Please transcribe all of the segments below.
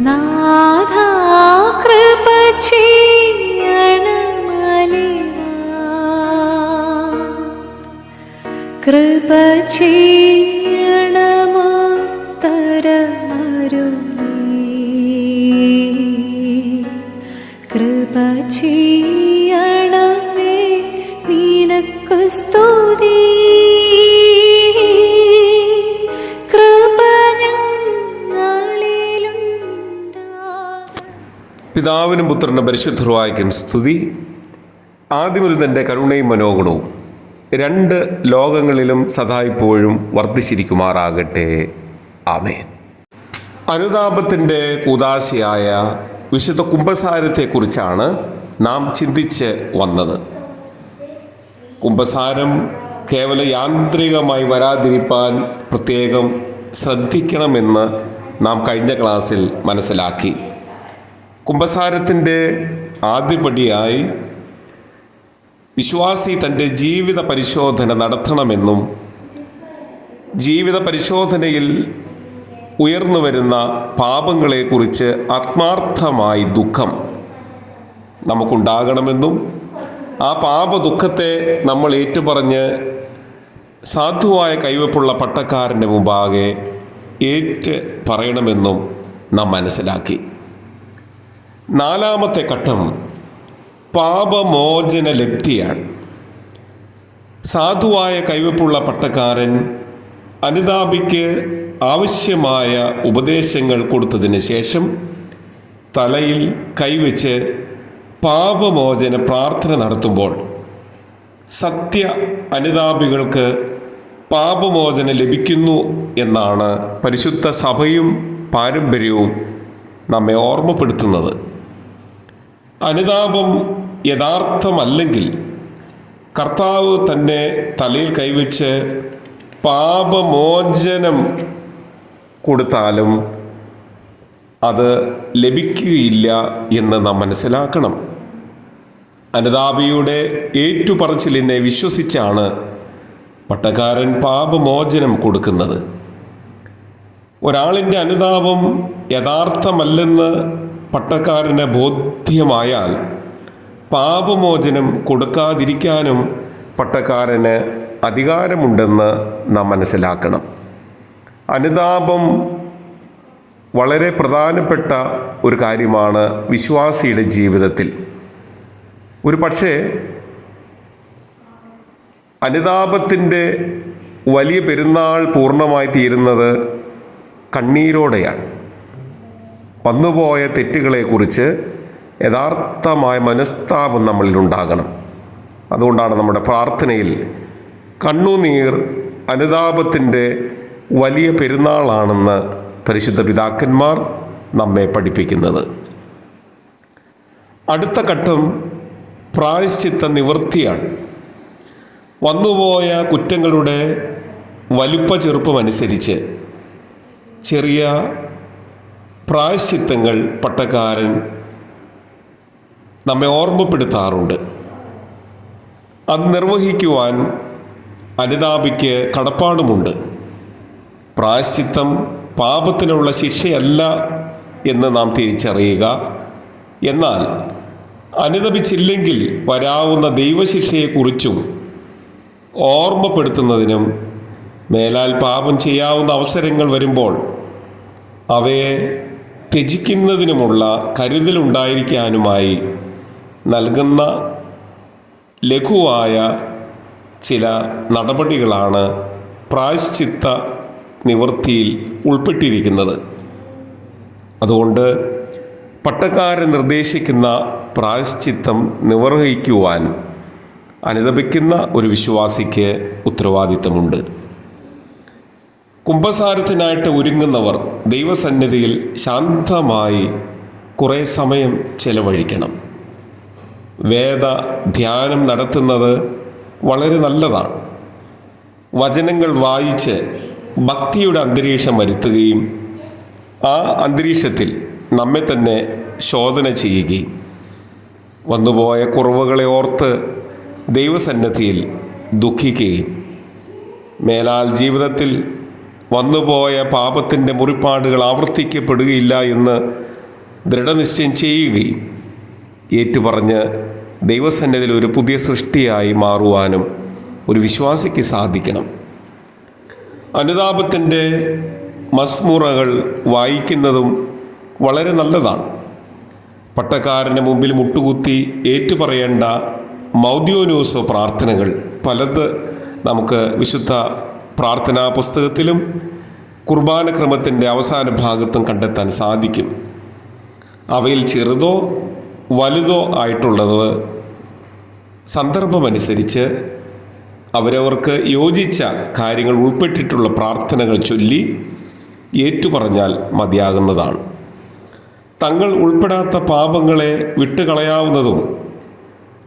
നാഥാ കൃപ നിനക്കു സ്തുതി. പിതാവിനും പുത്രനും പരിശുദ്ധർവായിക്കും സ്തുതി. ആദ്യമൊരു തന്റെ കരുണയും മനോഗുണവും രണ്ട് ലോകങ്ങളിലും സദാ ഇപ്പോഴും വർദ്ധിച്ചിരിക്കുമാറാകട്ടെ. ആമേൻ. അനുതാപത്തിന്റെ കൂതാശയായ വിശുദ്ധ കുംഭസാരത്തെക്കുറിച്ചാണ് നാം ചിന്തിച്ച് വന്നത്. കുംഭസാരം കേവല യാന്ത്രികമായി വരാതിരിപ്പാൻ പ്രത്യേകം ശ്രദ്ധിക്കണമെന്ന് നാം കഴിഞ്ഞ ക്ലാസ്സിൽ മനസ്സിലാക്കി. കുംഭസാരത്തിന്റെ ആദ്യപടിയായി വിശ്വാസി തന്റെ ജീവിത പരിശോധന നടത്തണമെന്നും ജീവിത പരിശോധനയിൽ ഉയർന്നു വരുന്ന പാപങ്ങളെക്കുറിച്ച് ആത്മാർത്ഥമായി ദുഃഖം നമുക്കുണ്ടാകണമെന്നും ആ പാപ ദുഃഖത്തെ നമ്മൾ ഏറ്റുപറഞ്ഞ് സാധുവായ കൈവപ്പുള്ള പട്ടക്കാരന്റെ മുമ്പാകെ ഏറ്റ് പറയണമെന്നും നാം മനസ്സിലാക്കി. നാലാമത്തെ ഘട്ടം പാപമോചന ലബ്ധിയാണ് സാധുവായ കൈവപ്പുള്ള പട്ടക്കാരൻ അനുതാപിക്ക് ആവശ്യമായ ഉപദേശങ്ങൾ കൊടുത്തതിന് ശേഷം തലയിൽ കൈവച്ച് പാപമോചന പ്രാർത്ഥന നടത്തുമ്പോൾ സത്യ അനുതാപികൾക്ക് പാപമോചനം ലഭിക്കുന്നു എന്നാണ് പരിശുദ്ധ സഭയും പാരമ്പര്യവും നമ്മെ ഓർമ്മപ്പെടുത്തുന്നത്. അനുതാപം യഥാർത്ഥമല്ലെങ്കിൽ കർത്താവ് തന്നെ തലയിൽ കൈവച്ച് പാപമോചനം കൊടുത്താലും അത് ലഭിക്കുകയില്ല എന്ന് നാം മനസ്സിലാക്കണം. അനുതാപിയുടെ ഏറ്റുപറച്ചിലിനെ വിശ്വസിച്ചാണ് പട്ടക്കാരൻ പാപമോചനം കൊടുക്കുന്നത്. ഒരാളിന്റെ അനുതാപം യഥാർത്ഥമല്ലെന്ന് പട്ടക്കാരന് ബോധ്യമായാൽ പാപമോചനം കൊടുക്കാതിരിക്കാനും പട്ടക്കാരന് അധികാരമുണ്ടെന്ന് നാം മനസ്സിലാക്കണം. അനുതാപം വളരെ പ്രധാനപ്പെട്ട ഒരു കാര്യമാണ് വിശ്വാസിയുടെ ജീവിതത്തിൽ. ഒരു പക്ഷേ അനുതാപത്തിന്റെ വലിയ പെരുന്നാൾ പൂർണമായി തീരുന്നത് കണ്ണീരോടെയാണ്. വന്നുപോയ തെറ്റുകളെക്കുറിച്ച് യഥാർത്ഥമായ മനസ്താപം നമ്മളിൽ ഉണ്ടാകണം. അതുകൊണ്ടാണ് നമ്മുടെ പ്രാർത്ഥനയിൽ കണ്ണുനീർ അനുതാപത്തിന്റെ വലിയ പെരുന്നാളാണെന്ന് പരിശുദ്ധ പിതാക്കന്മാർ നമ്മെ പഠിപ്പിക്കുന്നത്. അടുത്ത ഘട്ടം പ്രായശ്ചിത്ത നിവൃത്തിയാണ്. വന്നുപോയ കുറ്റങ്ങളുടെ വലുപ്പ ചെറുപ്പമനുസരിച്ച് ചെറിയ പ്രായശ്ചിത്തങ്ങൾ പട്ടക്കാരൻ നമ്മെ ഓർമ്മപ്പെടുത്താറുണ്ട്. അത് നിർവഹിക്കുവാൻ അനിതാപിക്ക് കടപ്പാടുമുണ്ട്. പ്രായശ്ചിത്തം പാപത്തിനുള്ള ശിക്ഷയല്ല എന്ന് നാം തിരിച്ചറിയുക. എന്നാൽ അനുദപിച്ചില്ലെങ്കിൽ വരാവുന്ന ദൈവശിക്ഷയെക്കുറിച്ചും ഓർമ്മപ്പെടുത്തുന്നതിനും മേലാൽ പാപം ചെയ്യാവുന്ന അവസരങ്ങൾ വരുമ്പോൾ അവയെ ത്യജിക്കുന്നതിനുമുള്ള കരുതലുണ്ടായിരിക്കാനുമായി നൽകുന്ന ലഘുവായ ചില നടപടികളാണ് പ്രായശ്ചിത്ത നിവൃത്തിയിൽ ഉൾപ്പെട്ടിരിക്കുന്നത്. അതുകൊണ്ട് പട്ടക്കാരൻ നിർദ്ദേശിക്കുന്ന പ്രായശ്ചിത്തം നിർവഹിക്കുവാൻ അനുദപിക്കുന്ന ഒരു വിശ്വാസിക്ക് ഉത്തരവാദിത്തമുണ്ട്. കുംഭസാരത്തിനായിട്ട് ഒരുങ്ങുന്നവർ ദൈവസന്നിധിയിൽ ശാന്തമായി കുറേ സമയം ചെലവഴിക്കണം. വേദ ധ്യാനം നടത്തുന്നത് വളരെ നല്ലതാണ്. വചനങ്ങൾ വായിച്ച് ഭക്തിയുടെ അന്തരീക്ഷം വരുത്തുകയും ആ അന്തരീക്ഷത്തിൽ നമ്മെ തന്നെ ശോധന ചെയ്യുകയും. വന്നുപോയ കുറവുകളെ ഓർത്ത് ദൈവസന്നദ്ധിയിൽ ദുഃഖിക്കുകയും. മേലാൽ ജീവിതത്തിൽ വന്നുപോയ പാപത്തിന്റെ മുറിപ്പാടുകൾ ആവർത്തിക്കപ്പെടുകയില്ല എന്ന് ദൃഢനിശ്ചയം ചെയ്യുകയും ഏറ്റുപറഞ്ഞ് ദൈവസന്നിധിയിൽ ഒരു പുതിയ സൃഷ്ടിയായി മാറുവാനും ഒരു വിശ്വാസിക്ക് സാധിക്കണം. അനുതാപത്തിന്റെ മസ്മുറകൾ വായിക്കുന്നതും വളരെ നല്ലതാണ്. പട്ടക്കാരന് മുമ്പിൽ മുട്ടുകുത്തി ഏറ്റുപറയേണ്ട മൗദ്യോനൂസോ പ്രാർത്ഥനകൾ പലത് നമുക്ക് വിശുദ്ധ പ്രാർത്ഥനാ പുസ്തകത്തിലും കുർബാന ക്രമത്തിന്റെ അവസാന ഭാഗത്തും കണ്ടെത്താൻ സാധിക്കും. അവയിൽ ചെറുതോ വലുതോ ആയിട്ടുള്ളത് സന്ദർഭമനുസരിച്ച് അവരവർക്ക് യോജിച്ച കാര്യങ്ങൾ ഉൾപ്പെട്ടിട്ടുള്ള പ്രാർത്ഥനകൾ ചൊല്ലി ഏറ്റുപറഞ്ഞാൽ മതിയാകുന്നതാണ്. തങ്ങൾ ഉൾപ്പെടാത്ത പാപങ്ങളെ വിട്ടുകളയാവുന്നതും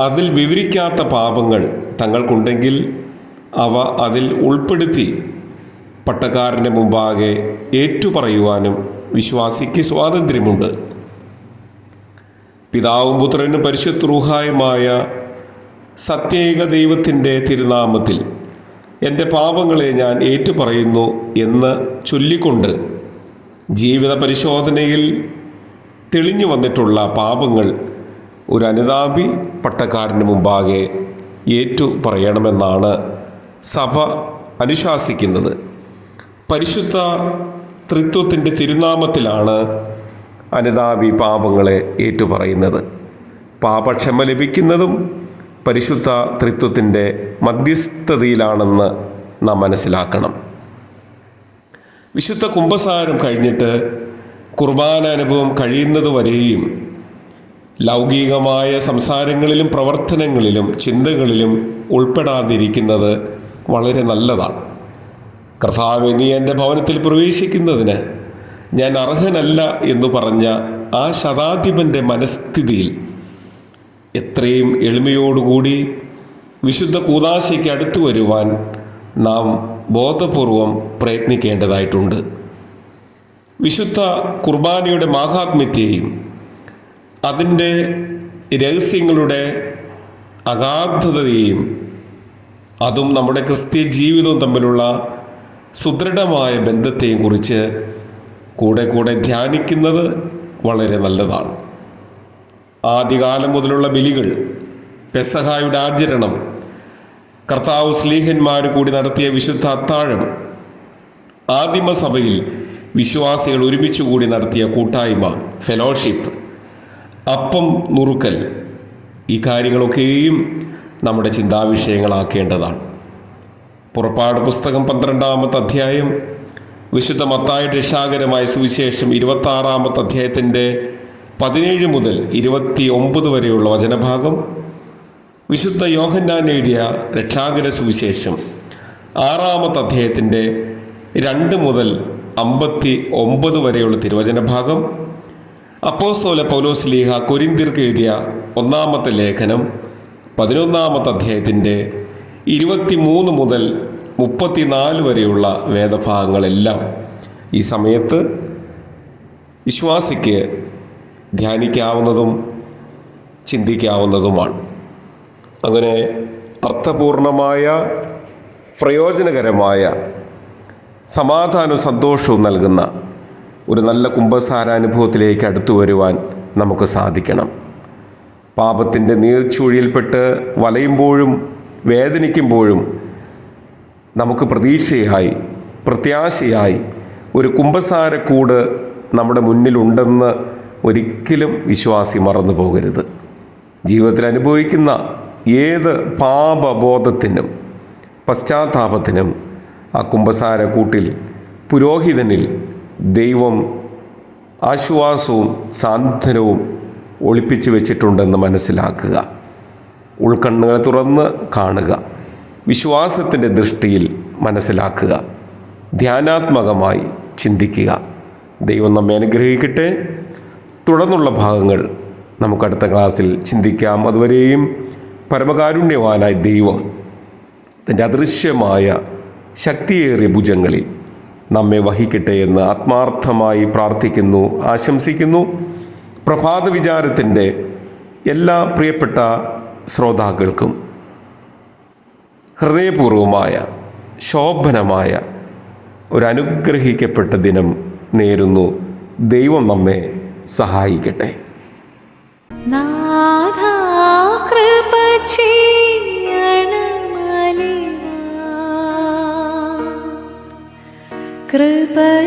അതിൽ വിവരിക്കാത്ത പാപങ്ങൾ തങ്ങൾക്കുണ്ടെങ്കിൽ അവ അതിൽ ഉൾപ്പെടുത്തി പട്ടക്കാരന്റെ മുമ്പാകെ ഏറ്റുപറയുവാനും വിശ്വാസിക്ക് സ്വാതന്ത്ര്യമുണ്ട്. പിതാവും പുത്രനും പരിശുദ്ധ്രൂഹായുമായ സത്യേക ദൈവത്തിന്റെ തിരുനാമത്തിൽ എന്റെ പാപങ്ങളെ ഞാൻ ഏറ്റുപറയുന്നു എന്ന് ചൊല്ലിക്കൊണ്ട് ജീവിത പരിശോധനയിൽ തെളിഞ്ഞു വന്നിട്ടുള്ള പാപങ്ങൾ ഒരു അനുതാപി പട്ടക്കാരന് മുമ്പാകെ ഏറ്റു പറയണമെന്നാണ് സഭ അനുശാസിക്കുന്നത്. പരിശുദ്ധ ത്രിത്വത്തിന്റെ തിരുനാമത്തിലാണ് അനിതാവി പാപങ്ങളെ ഏറ്റുപറയുന്നത്. പാപക്ഷമ ലഭിക്കുന്നതും പരിശുദ്ധ ത്രിത്വത്തിന്റെ മധ്യസ്ഥതയിലാണെന്ന് നാം മനസ്സിലാക്കണം. വിശുദ്ധ കുംഭസാരം കഴിഞ്ഞിട്ട് കുർബാന അനുഭവം കഴിയുന്നതുവരെയും ലൗകികമായ സംസാരങ്ങളിലും പ്രവർത്തനങ്ങളിലും ചിന്തകളിലും ഉൾപ്പെടാതിരിക്കുന്നത് വളരെ നല്ലതാണ്. കർത്താവ് നീ എന്റെ ഭവനത്തിൽ പ്രവേശിക്കുന്നതിന് ഞാൻ അർഹനല്ല എന്ന് പറഞ്ഞ ആ ശതാധിപന്റെ മനസ്ഥിതിയിൽ എത്രയും എളിമയോടുകൂടി വിശുദ്ധ കൂതാശയ്ക്ക് അടുത്തു വരുവാൻ നാം ബോധപൂർവം പ്രയത്നിക്കേണ്ടതായിട്ടുണ്ട്. വിശുദ്ധ കുർബാനയുടെ മാഹാത്മ്യത്തെയും അതിന്റെ രഹസ്യങ്ങളുടെ അഗാധതയെയും അതും നമ്മുടെ ക്രിസ്തീയ ജീവിതവും തമ്മിലുള്ള സുദൃഢമായ ബന്ധത്തെയും കുറിച്ച് കൂടെ കൂടെ ധ്യാനിക്കുന്നത് വളരെ നല്ലതാണ്. ആദ്യകാലം മുതലുള്ള ബലികൾ പെസഹായുടെ ആചരണം കർത്താവ് സ്ലീഹന്മാർ കൂടി നടത്തിയ വിശുദ്ധ അത്താഴം ആദിമസഭയിൽ വിശ്വാസികൾ ഒരുമിച്ച് കൂടി നടത്തിയ കൂട്ടായ്മ ഫെലോഷിപ്പ് അപ്പം നുറുക്കൽ ഈ കാര്യങ്ങളൊക്കെയും നമ്മുടെ ചിന്താവിഷയങ്ങളാക്കേണ്ടതാണ്. പുറപ്പാട് പുസ്തകം പന്ത്രണ്ടാമത്തെ അധ്യായം വിശുദ്ധ മത്തായ രക്ഷാകരമായ സുവിശേഷം ഇരുപത്താറാമത്തെ അധ്യായത്തിന്റെ പതിനേഴ് മുതൽ ഇരുപത്തി ഒമ്പത് വരെയുള്ള വചനഭാഗം വിശുദ്ധ യോഹന്നാൻ എഴുതിയ രക്ഷാകര സുവിശേഷം ആറാമത്തെ അധ്യായത്തിന്റെ രണ്ട് മുതൽ അമ്പത്തി ഒമ്പത് വരെയുള്ള തിരുവചന ഭാഗം പൗലോസ് ലീഹ കൊരിന്തിർക്ക് എഴുതിയ ഒന്നാമത്തെ ലേഖനം പതിനൊന്നാമത്തെ അധ്യായത്തിന്റെ ഇരുപത്തിമൂന്ന് മുതൽ മുപ്പത്തിനാല് വരെയുള്ള വേദഭാഗങ്ങളെല്ലാം ഈ സമയത്ത് വിശ്വാസിക്ക് ധ്യാനിക്കാവുന്നതും ചിന്തിക്കാവുന്നതുമാണ്. അങ്ങനെ അർത്ഥപൂർണമായ പ്രയോജനകരമായ സമാധാനവും സന്തോഷവും നൽകുന്ന ഒരു നല്ല കുംഭസാരാനുഭവത്തിലേക്ക് അടുത്തു വരുവാൻ നമുക്ക് സാധിക്കണം. പാപത്തിന്റെ നീർച്ചുഴിയിൽപ്പെട്ട് വലയുമ്പോഴും വേദനിക്കുമ്പോഴും നമുക്ക് പ്രതീക്ഷയായി പ്രത്യാശയായി ഒരു കുമ്പസാരക്കൂട് നമ്മുടെ മുന്നിലുണ്ടെന്ന് ഒരിക്കലും വിശ്വാസി മറന്നു പോകരുത്. ജീവിതത്തിൽ അനുഭവിക്കുന്ന ഏത് പാപബോധത്തിനും പശ്ചാത്താപത്തിനും ആ കുംഭസാരക്കൂട്ടിൽ പുരോഹിതനിൽ ദൈവം ആശ്വാസവും സാന്ത്വനവും ഒളിപ്പിച്ചു വെച്ചിട്ടുണ്ടെന്ന് മനസ്സിലാക്കുക. ഉൾക്കണ്ണുകൾ തുറന്ന് കാണുക. വിശ്വാസത്തിന്റെ ദൃഷ്ടിയിൽ മനസ്സിലാക്കുക. ധ്യാനാത്മകമായി ചിന്തിക്കുക. ദൈവം നമ്മെ അനുഗ്രഹിക്കട്ടെ. തുടർന്നുള്ള ഭാഗങ്ങൾ നമുക്ക് അടുത്ത ക്ലാസ്സിൽ ചിന്തിക്കാം. അതുവരെയും പരമകാരുണ്യവാനായ ദൈവം തന്റെ അദൃശ്യമായ ശക്തിയേറിയ ഭുജങ്ങളിൽ നമ്മെ വഹിക്കട്ടെ എന്ന് ആത്മാർത്ഥമായി പ്രാർത്ഥിക്കുന്നു ആശംസിക്കുന്നു. പ്രഭാത വിചാരത്തിന്റെ എല്ലാ പ്രിയപ്പെട്ട ശ്രോതാക്കൾക്കും ഹൃദയപൂർവമായ ശോഭനമായ ഒരു അനുഗ്രഹിക്കപ്പെട്ട ദിനം നേരുന്നു. ദൈവം നമ്മെ സഹായിക്കട്ടെ. കൃപ